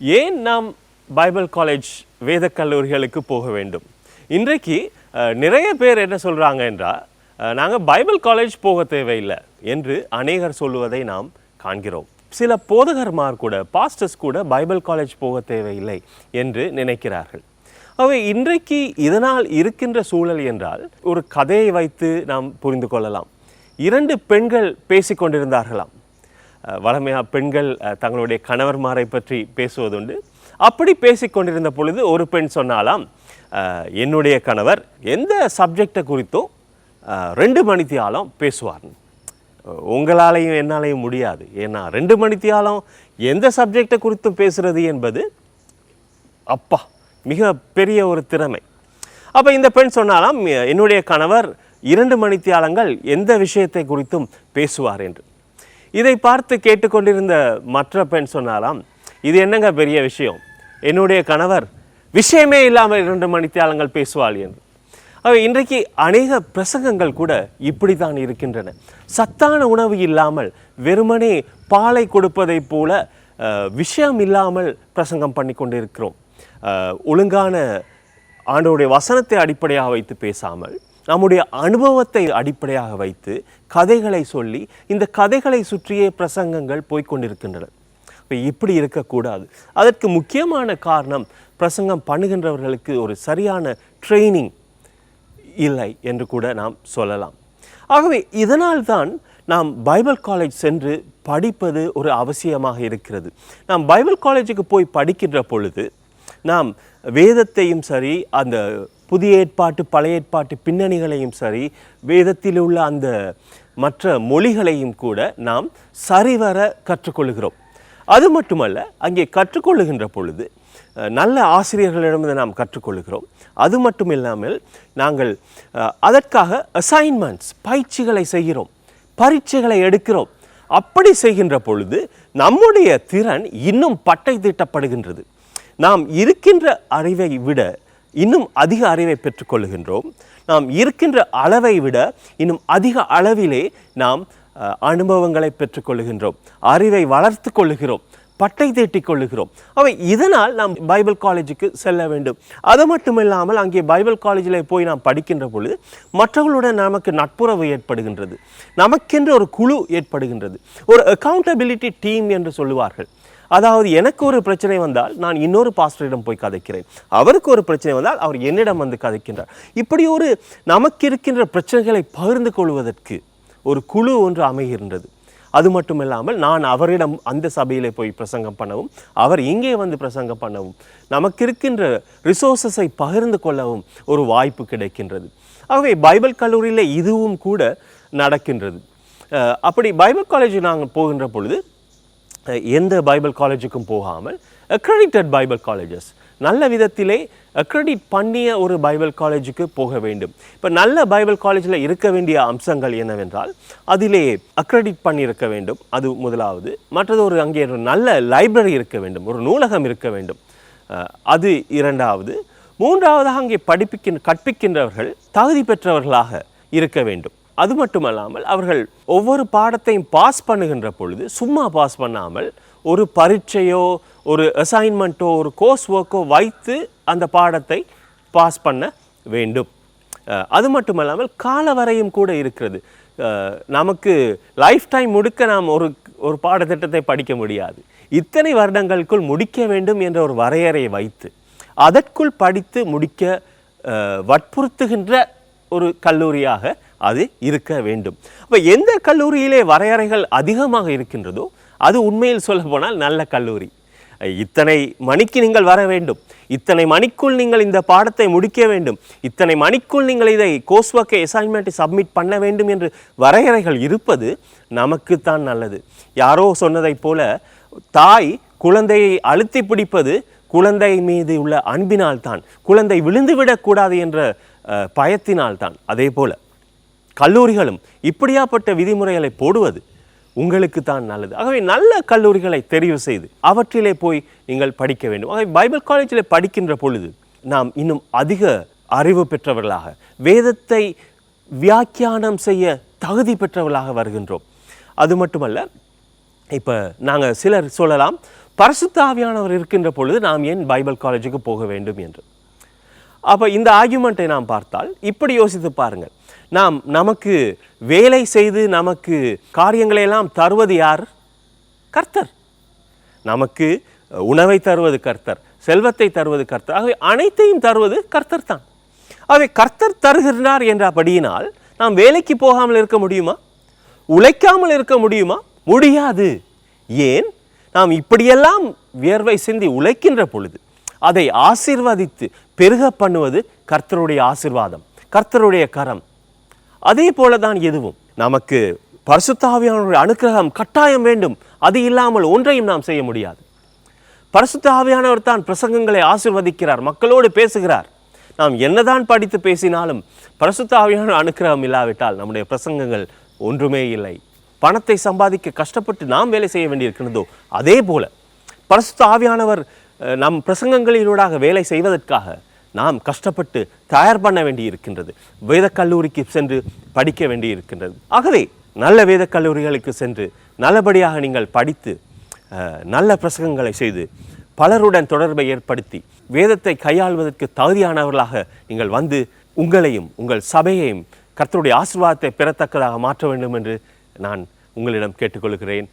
ஏன் நாம் Bible college வேத கல்லூரிகளுக்கு போக வேண்டும்? இன்றைக்கு நிறைய பேர் என்ன சொல்கிறாங்க என்றால் நாங்கள் பைபிள் காலேஜ் போக தேவையில்லை என்று அநேகர் சொல்லுவதை நாம் காண்கிறோம். சில போதகர்மார் கூட பாஸ்டர்ஸ் கூட பைபிள் காலேஜ் போக தேவையில்லை என்று நினைக்கிறார்கள். அவை இன்றைக்கு இதனால் இருக்கின்ற சூழல் என்றால் ஒரு கதையை வைத்து நாம் புரிந்து கொள்ளலாம். இரண்டு பெண்கள் பேசிக்கொண்டிருந்தார்களாம். வளமையாக பெண்கள் தங்களுடைய கணவர்மாரை பற்றி பேசுவதுண்டு. அப்படி பேசிக்கொண்டிருந்த பொழுது ஒரு பெண் சொன்னாலாம் என்னுடைய கணவர் எந்த சப்ஜெக்டை குறித்தும் ரெண்டு மணித்தியாலம் பேசுவார். உங்களாலையும் என்னாலையும் முடியாது. ஏன்னா ரெண்டு மணித்தியாலம் எந்த சப்ஜெக்டை குறித்தும் பேசுகிறது என்பது அப்பா மிக பெரிய ஒரு திறமை. அப்போ இந்த பெண் சொன்னாலாம் என்னுடைய கணவர் இரண்டு மணித்தியாலங்கள் எந்த விஷயத்தை குறித்தும் பேசுவார் என்று. இதை பார்த்து கேட்டுக்கொண்டிருந்த மற்ற பெண் சொன்னாலாம் இது என்னங்க பெரிய விஷயம்? என்னுடைய கணவர் விஷயமே இல்லாமல் இரண்டு மணித்தியாலங்கள் பேசுவாள் என்று. அவை இன்றைக்கு அநேக பிரசங்கங்கள் கூட இப்படித்தான் இருக்கின்றன. சத்தான உணவு இல்லாமல் வெறுமனே பாலை கொடுப்பதைப் போல விஷயம் இல்லாமல் பிரசங்கம் பண்ணி கொண்டிருக்கிறோம். ஒழுங்கான ஆண்டோடைய வசனத்தை அடிப்படையாக வைத்து பேசாமல் நம்முடைய அனுபவத்தை அடிப்படையாக வைத்து கதைகளை சொல்லி இந்த கதைகளை சுற்றியே பிரசங்கங்கள் போய்கொண்டிருக்கின்றன இப்போ இப்படி இருக்கக்கூடாது. அதற்கு முக்கியமான காரணம் பிரசங்கம் பண்ணுகின்றவர்களுக்கு ஒரு சரியான ட்ரைனிங் இல்லை என்று கூட நாம் சொல்லலாம். ஆகவே இதனால் தான் நாம் பைபிள் காலேஜ் சென்று படிப்பது ஒரு அவசியமாக இருக்கிறது. நாம் பைபிள் காலேஜுக்கு போய் படிக்கின்ற பொழுது நாம் வேதத்தையும் சரி அந்த புதிய ஏற்பாட்டு பழைய ஏற்பாட்டு பின்னணிகளையும் சரி வேதத்தில் உள்ள அந்த மற்ற மொழிகளையும் கூட நாம் சரிவர கற்றுக்கொள்கிறோம். அது மட்டுமல்ல அங்கே கற்றுக்கொள்ளுகின்ற பொழுது நல்ல ஆசிரியர்களிடமிருந்து நாம் கற்றுக்கொள்கிறோம். அது மட்டும் இல்லாமல் நாங்கள் அதற்காக அசைன்மெண்ட்ஸ் பயிற்சிகளை செய்கிறோம் பரீட்சைகளை எடுக்கிறோம். அப்படி செய்கின்ற பொழுது நம்முடைய திறன் இன்னும் பட்டை தீட்டப்படுகின்றது. நாம் இருக்கின்ற அறிவை விட இன்னும் அதிக அறிவை பெற்றுக்கொள்கின்றோம். நாம் இருக்கின்ற அளவை விட இன்னும் அதிக அளவிலே நாம் அனுபவங்களை பெற்றுக்கொள்கின்றோம். அறிவை வளர்த்து கொள்ளுகிறோம். பட்டை தேட்டிக் கொள்ளுகிறோம். அவை இதனால் நாம் பைபிள் காலேஜுக்கு செல்ல வேண்டும். அது மட்டுமில்லாமல் அங்கே பைபிள் காலேஜில் போய் நாம் படிக்கின்ற பொழுது மற்றவர்களுடன் நமக்கு நட்புறவு ஏற்படுகின்றது. நமக்கென்று ஒரு குழு ஏற்படுகின்றது. ஒரு அக்கௌண்டபிலிட்டி டீம் என்று சொல்லுவார்கள். அதாவது எனக்கு ஒரு பிரச்சனை வந்தால் நான் இன்னொரு பாஸ்டரிடம் போய் கதைக்கிறேன். அவருக்கு ஒரு பிரச்சனை வந்தால் அவர் என்னிடம் வந்து கதைக்கின்றார். இப்படி ஒரு நமக்கு இருக்கின்ற பிரச்சனைகளை பகிர்ந்து கொள்வதற்கு ஒரு குழு ஒன்று அமைகின்றது. அது மட்டுமில்லாமல் நான் அவரிடம் அந்த சபையிலே போய் பிரசங்கம் பண்ணவும் அவர் இங்கே வந்து பிரசங்கம் பண்ணவும் நமக்கு இருக்கின்ற ரிசோர்ஸஸை பகிர்ந்து கொள்ளவும் ஒரு வாய்ப்பு கிடைக்கின்றது. ஆகவே பைபிள் கல்லூரியில் இதுவும் கூட நடக்கின்றது. அப்படி பைபிள் காலேஜ் நாங்கள் போகின்ற பொழுது எந்த பைபிள் காலேஜுக்கும் போகாமல் அக்ரெடிட்டட் பைபிள் காலேஜஸ். நல்ல விதத்திலே அக்ரெடிட் பண்ணிய ஒரு பைபிள் காலேஜுக்கு போக வேண்டும். இப்போ நல்ல பைபிள் காலேஜில் இருக்க வேண்டிய அம்சங்கள் என்னவென்றால் அதிலே அக்ரெடிட் பண்ணியிருக்க வேண்டும். அது முதலாவது. மற்றது ஒரு அங்கே ஒரு நல்ல லைப்ரரி இருக்க வேண்டும். ஒரு நூலகம் இருக்க வேண்டும். அது இரண்டாவது. மூன்றாவதாக அங்கே படிப்பிக்கின்ற கற்பிக்கின்றவர்கள் தகுதி பெற்றவர்களாக இருக்க வேண்டும். அது மட்டுமல்லாமல் அவர்கள் ஒவ்வொரு பாடத்தையும் பாஸ் பண்ணுகின்ற பொழுது சும்மா பாஸ் பண்ணாமல் ஒரு பரீட்சையோ ஒரு அசைன்மெண்ட்டோ ஒரு கோர்ஸ் ஒர்க்கோ வைத்து அந்த பாடத்தை பாஸ் பண்ண வேண்டும். அது மட்டுமல்லாமல் காலவரையும் கூட இருக்கிறது. நமக்கு லைஃப் டைம் முடுக்க நாம் ஒரு ஒரு பாடத்திட்டத்தை படிக்க முடியாது. இத்தனை வருடங்களுக்குள் முடிக்க வேண்டும் என்ற ஒரு வரையறையை வைத்து அதற்குள் படித்து முடிக்க வற்புறுத்துகின்ற ஒரு கல்லூரியாக அது இருக்க வேண்டும். அப்போ எந்த கல்லூரியிலே வரையறைகள் அதிகமாக இருக்கின்றதோ அது உண்மையில் சொல்ல போனால் நல்ல கல்லூரி. இத்தனை மணிக்கு நீங்கள் வர வேண்டும். இத்தனை மணிக்குள் நீங்கள் இந்த பாடத்தை முடிக்க வேண்டும். இத்தனை மணிக்குள் நீங்கள் இதை கோர்ஸ் ஒர்க்கை அசைன்மெண்ட்டை சப்மிட் பண்ண வேண்டும் என்று வரையறைகள் இருப்பது நமக்குத்தான் நல்லது. யாரோ சொன்னதைப் போல தாய் குழந்தையை அழுத்தி பிடிப்பது குழந்தை மீது உள்ள அன்பினால் தான் குழந்தை விழுந்துவிடக்கூடாது என்ற பயத்தினால்தான். பயத்தினால் தான் அதே போல் கல்லூரிகளும் இப்படியாப்பட்ட விதிமுறைகளை போடுவது உங்களுக்கு தான் நல்லது. ஆகவே நல்ல கல்லூரிகளை தெரிவு செய்து அவற்றிலே போய் நீங்கள் படிக்க வேண்டும். ஆகவே பைபிள் காலேஜில் படிக்கின்ற பொழுது நாம் இன்னும் அதிக அறிவு பெற்றவர்களாக வேதத்தை வியாக்கியானம் செய்ய தகுதி பெற்றவர்களாக வருகின்றோம். அது மட்டுமல்ல இப்போ நாங்கள் சிலர் சொல்லலாம் பரசுத்தாவியானவர் இருக்கின்ற பொழுது நாம் ஏன் பைபிள் காலேஜுக்கு போக வேண்டும்? என்று. அப்போ இந்த ஆர்குமெண்ட்டை நாம் பார்த்தால் இப்படி யோசித்து பாருங்கள். நாம் நமக்கு வேலை செய்து நமக்கு காரியங்களை எல்லாம் தருவது யார்? கர்த்தர். நமக்கு உணவை தருவது கர்த்தர் செல்வத்தை தருவது கர்த்தர் ஆகவே அனைத்தையும் தருவது கர்த்தர் தான். ஆகவே கர்த்தர் தருகிறார் என்றபடியினால் நாம் வேலைக்கு போகாமல் இருக்க முடியுமா? உழைக்காமல் இருக்க முடியுமா? முடியாது. ஏன்? நாம் இப்படியெல்லாம் வியர்வை சிந்தி உழைக்கின்ற பொழுது அதை ஆசீர்வதித்து பெருக பண்ணுவது கர்த்தருடைய ஆசிர்வாதம் கர்த்தருடைய கரம். அதே போல தான் எதுவும். நமக்கு பரிசுத்தாவியானவருடைய அனுக்கிரகம் கட்டாயம் வேண்டும். அது இல்லாமல் ஒன்றையும் நாம் செய்ய முடியாது. பரிசுத்த ஆவியானவர் தான் பிரசங்கங்களை ஆசிர்வதிக்கிறார் மக்களோடு பேசுகிறார். நாம் என்னதான் படித்து பேசினாலும் பரிசுத்த ஆவியானவர் அனுக்கிரகம் இல்லாவிட்டால் நம்முடைய பிரசங்கங்கள் ஒன்றுமே இல்லை. பணத்தை சம்பாதிக்க கஷ்டப்பட்டு நாம் வேலை செய்ய வேண்டியிருக்கிறதோ அதே போல பரிசுத்த ஆவியானவர் நம் பிரசங்கங்களினூடாக வேலை செய்வதற்காக நாம் கஷ்டப்பட்டு தயார் பண்ண வேண்டி இருக்கின்றது வேதக் கல்லூரிக்கு சென்று படிக்க வேண்டி இருக்கின்றது ஆகவே நல்ல வேதக் கல்லூரிகளுக்கு சென்று நல்லபடியாக நீங்கள் படித்து நல்ல பிரசங்கங்களை செய்து பலருடன் தொடர்பை ஏற்படுத்தி வேதத்தை கையாள்வதற்கு தகுதியானவர்களாக நீங்கள் வந்து உங்களையும் உங்கள் சபையையும் கர்த்தருடைய ஆசீர்வாதத்தை பெறத்தக்கதாக மாற்ற வேண்டும் என்று நான் உங்களிடம் கேட்டுக்கொள்கிறேன்.